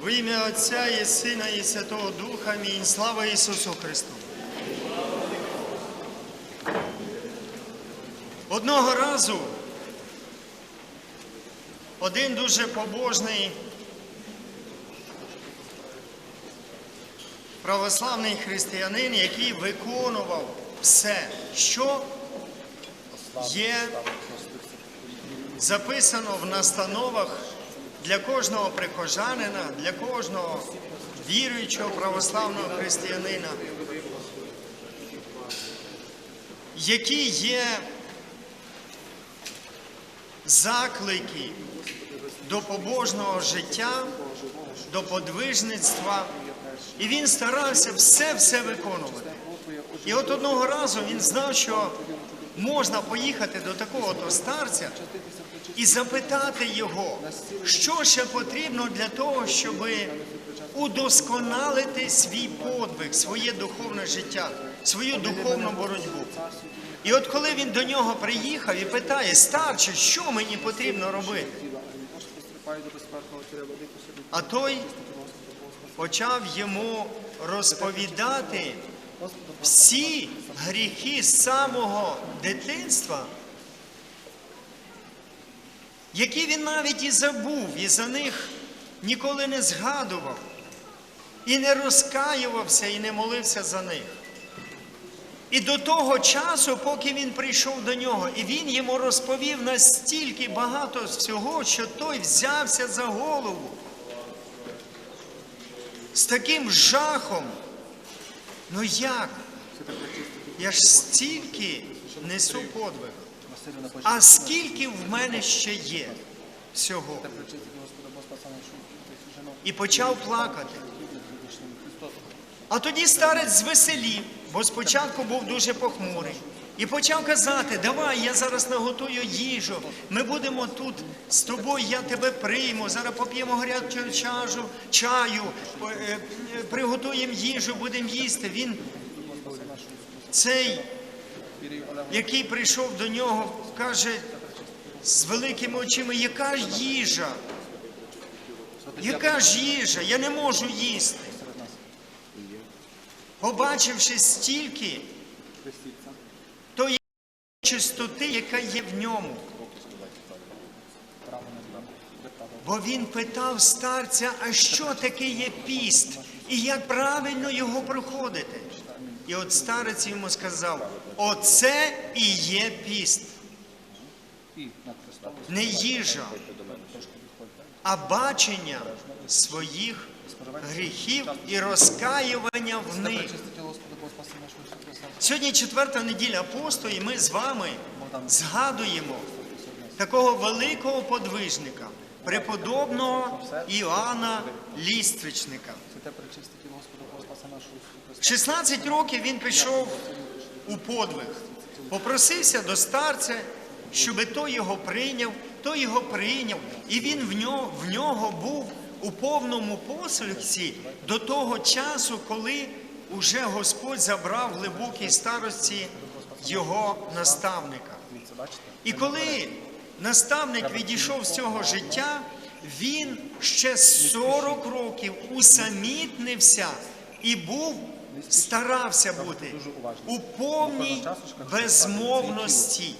Во ім'я Отця і Сина, і Святого Духа. Амінь. Слава Ісусу Христу. Одного разу один дуже побожний православний християнин, який виконував все, що є записано в настановах для кожного прихожанина, для кожного віруючого православного християнина, які є заклики до побожного життя, до подвижництва, і він старався все-все виконувати. І от одного разу він знав, що можна поїхати до такого то старця і запитати його, що ще потрібно для того, щоб удосконалити свій подвиг, своє духовне життя, свою духовну боротьбу. І от коли він до нього приїхав і питає, старче, що мені потрібно робити? А той почав йому розповідати всі гріхи самого дитинства, які він навіть і забув, і за них ніколи не згадував, і не розкаювався, і не молився за них. І до того часу, поки він прийшов до нього, і він йому розповів настільки багато всього, що той взявся за голову з таким жахом. Ну як? Я ж стільки несу подвиг. А скільки в мене ще є всього? І почав плакати. А тоді старець звеселів, бо спочатку був дуже похмурий. І почав казати, давай, я зараз наготую їжу, ми будемо тут з тобою, я тебе прийму, зараз поп'ємо гарячу чажу, чаю, е, приготуємо їжу, будемо їсти. Він цей, який прийшов до нього, каже з великими очима, яка ж їжа? Яка ж їжа? Я не можу їсти. Побачивши стільки тої чистоти, яка є в ньому. Бо він питав старця, а що таке є піст, і як правильно його проходити. І от старець йому сказав: оце і є піст, не їжа, а бачення своїх гріхів і розкаювання в них. Сьогодні четверта неділя посту, і ми з вами згадуємо такого великого подвижника, преподобного Іоанна Ліствичника. В 16 років він пішов у подвиг, попросився до старця, щоб той його прийняв, той його прийняв, і він в нього, в нього був у повному послухці до того часу, коли уже Господь забрав в глибокій старості його наставника. І коли наставник відійшов з цього життя, він ще 40 років усамітнився і був, старався бути у повній безмовності.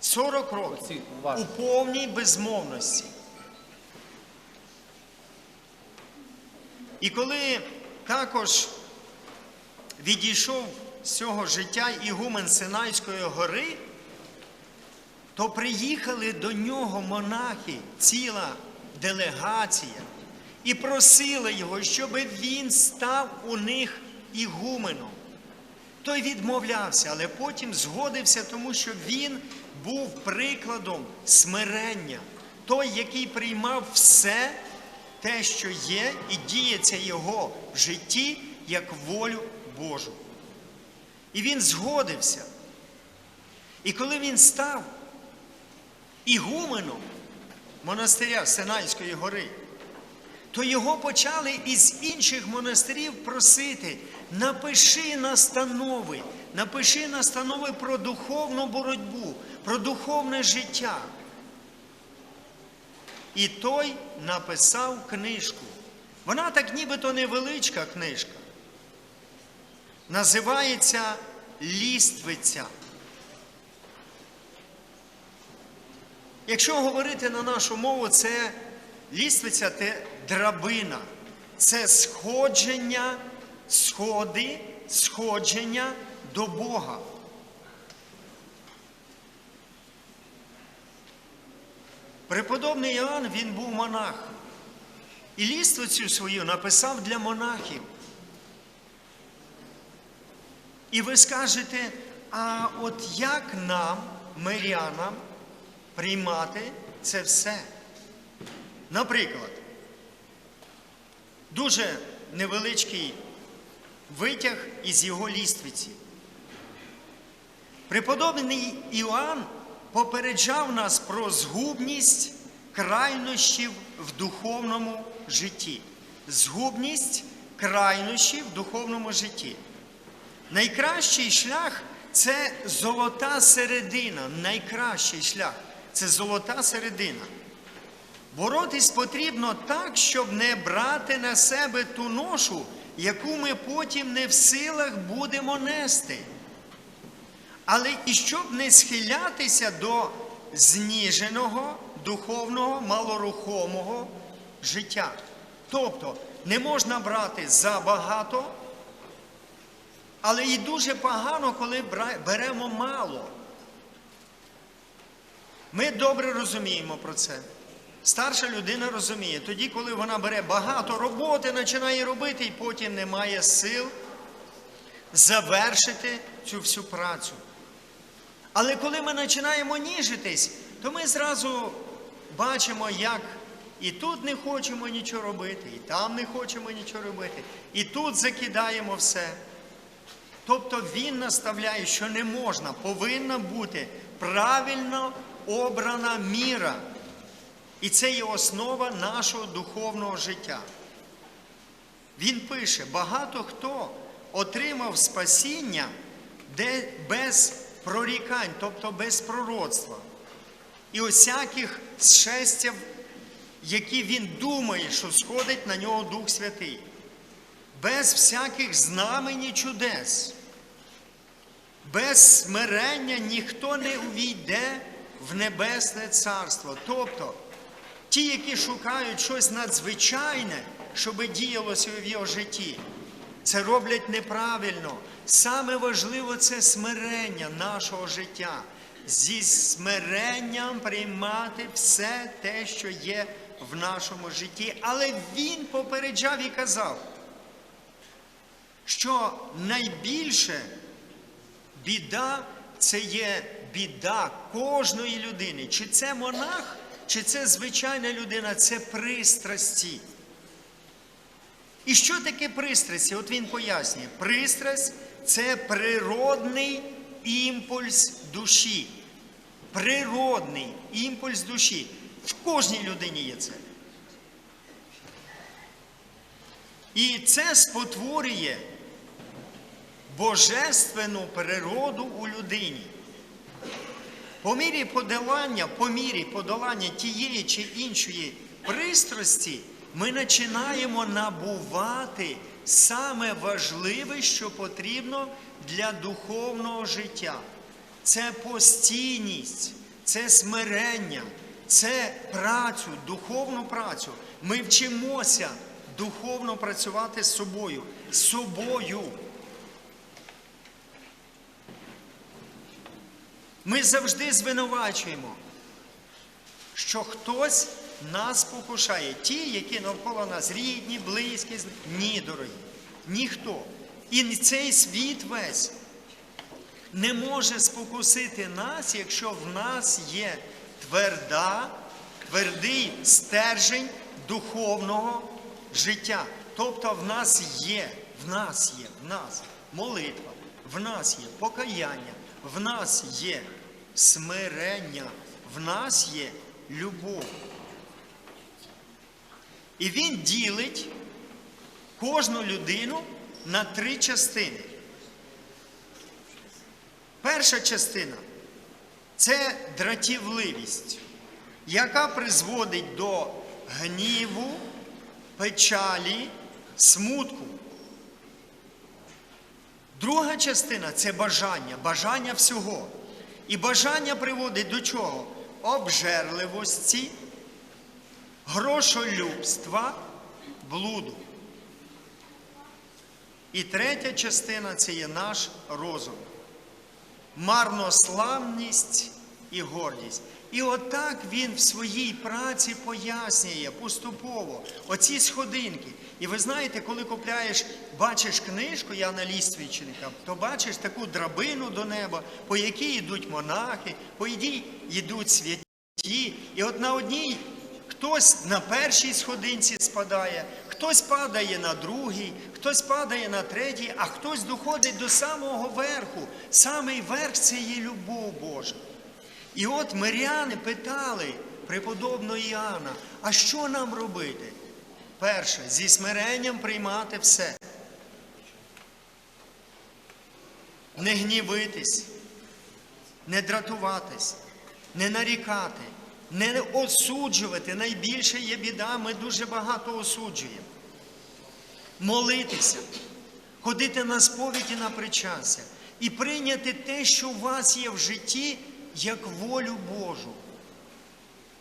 40 років у повній безмовності. І коли також відійшов з цього життя ігумен Синайської гори, то приїхали до нього монахи, ціла делегація, і просили його, щоб він став у них ігуменом. Той відмовлявся, але потім згодився, тому що він був прикладом смирення, той, який приймав все те, що є, і діється його в житті як волю Божу. І він згодився. І коли він став ігуменом монастиря Синайської гори, то його почали із інших монастирів просити, напиши настанови, напиши настанови про духовну боротьбу, про духовне життя. і той написав книжку. Вона так нібито невеличка книжка. Називається Ліствиця. Якщо говорити на нашу мову, це ліствиця драбина, це сходження, сходи, сходження до Бога. Преподобний Іоанн, він був монахом. І ліствицю свою написав для монахів. І ви скажете, а от як нам, мирянам, приймати це все? Наприклад, дуже невеличкий витяг із його ліствиці. Преподобний Іоанн попереджав нас про згубність крайнощів в духовному житті. Згубність крайнощів в духовному житті. Найкращий шлях це золота середина. Найкращий шлях це золота середина. Боротись потрібно так, щоб не брати на себе ту ношу, яку ми потім не в силах будемо нести. Але і щоб не схилятися до зніженого, духовного, малорухомого життя. Тобто не можна брати забагато, але і дуже погано, коли беремо мало. Ми добре розуміємо про це. Старша людина розуміє, тоді, коли вона бере багато роботи, починає робити, і потім не має сил завершити цю всю працю. Але коли ми починаємо ніжитись, то ми зразу бачимо, як і тут не хочемо нічого робити, і там не хочемо нічого робити, і тут закидаємо все. Тобто він наставляє, що не можна, повинна бути правильно обрана міра. І це є основа нашого духовного життя. Він пише: багато хто отримав спасіння без прорікань, тобто без пророцтва. І усяких зшестів, які він думає, що сходить на нього Дух Святий, без всяких знамень і чудес, без смирення ніхто не увійде в Небесне Царство. Тобто, ті, які шукають щось надзвичайне, щоб діялося в його житті, це роблять неправильно. Саме важливо це смирення нашого життя. Зі смиренням приймати все те, що є в нашому житті. Але він попереджав і казав, що найбільше біда це є біда кожної людини. Чи це монах, чи це звичайна людина, це пристрасті. І що таке пристрасті? От він пояснює, пристрасть це природний імпульс душі. Природний імпульс душі. В кожній людині є це. І це спотворює божественну природу у людині. По мірі подолання, по мірі подолання тієї чи іншої пристрасті ми починаємо набувати саме важливе, що потрібно для духовного життя. Це постійність, це смирення, це працю, духовну працю. Ми вчимося духовно працювати з собою, з собою. Ми завжди звинувачуємо, що хтось нас покушає. Ті, які навколо нас рідні, близькі, ні, дорогі, ніхто. І цей світ весь не може спокусити нас, якщо в нас є тверда, твердий стержень духовного життя. Тобто в нас є, в нас є, в нас молитва, в нас є покаяння, в нас є смирення, в нас є любов. І він ділить кожну людину на три частини. Перша частина це дратівливість. яка призводить до гніву, печалі, смутку. Друга частина це бажання, бажання всього. І бажання приводить до чого? Обжерливості, грошолюбства, блуду. І третя частина це є наш розум. Марнославність і гордість. І отак він в своїй праці пояснює поступово оці сходинки. І ви знаєте, коли купляєш, бачиш книжку, я на ліствічника, то бачиш таку драбину до неба, по якій йдуть монахи, по якій йдуть святі. І от на одній хтось на першій сходинці спадає, хтось падає на другій, хтось падає на третій, а хтось доходить до самого верху. Самий верх це є любов Божа. І от миряни питали преподобного Іоанна, а що нам робити? Перше, зі смиренням приймати все. Не гнівитись, не дратуватись, не нарікати, не осуджувати. Найбільше є біда, ми дуже багато осуджуємо. Молитися, ходити на сповідь і на причастя і прийняти те, що у вас є в житті, як волю Божу.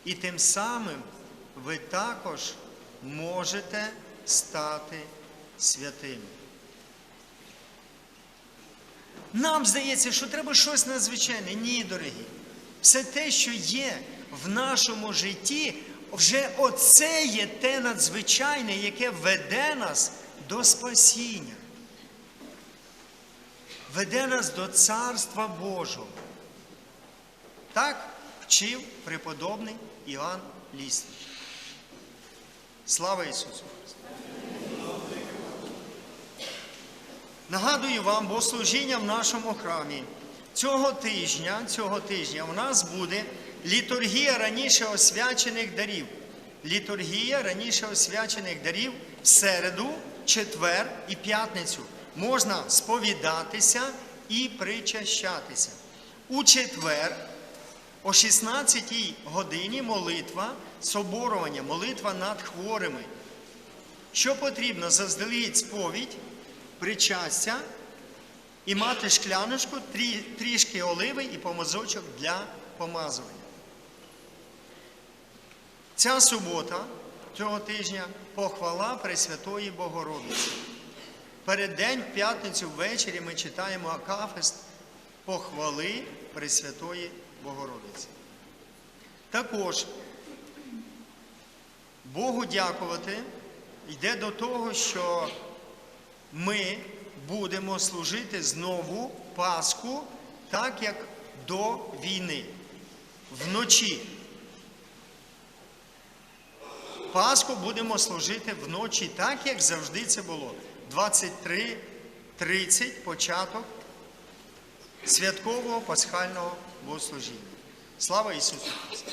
І тим самим ви також можете стати святими. Нам здається, що треба щось надзвичайне. Ні, дорогі. Все те, що є в нашому житті, вже оце є те надзвичайне, яке веде нас до спасіння. Веде нас до Царства Божого. Так вчив преподобний Іоанн Ліснич. Слава Ісусу! Нагадую вам богослужіння в нашому храмі. Цього тижня, цього тижня у нас буде літургія раніше освячених дарів. Літургія раніше освячених дарів в середу, четвер і п'ятницю. Можна сповідатися і причащатися. У четвер о 16 годині молитва соборування, молитва над хворими. Що потрібно? Заздалегідь сповідь, причастя і мати шкляночку, трі, трішки оливи і помазочок для помазування. Ця субота цього тижня похвала Пресвятої Богородиці. Перед день, в п'ятницю ввечері ми читаємо Акафист похвали Пресвятої Богородиці. Також Богу дякувати йде до того, що ми будемо служити знову Пасху, так як до війни, вночі. Пасху будемо служити вночі, так як завжди це було. 23.30 початок святкового пасхального богослужіння. Слава Ісусу Христу!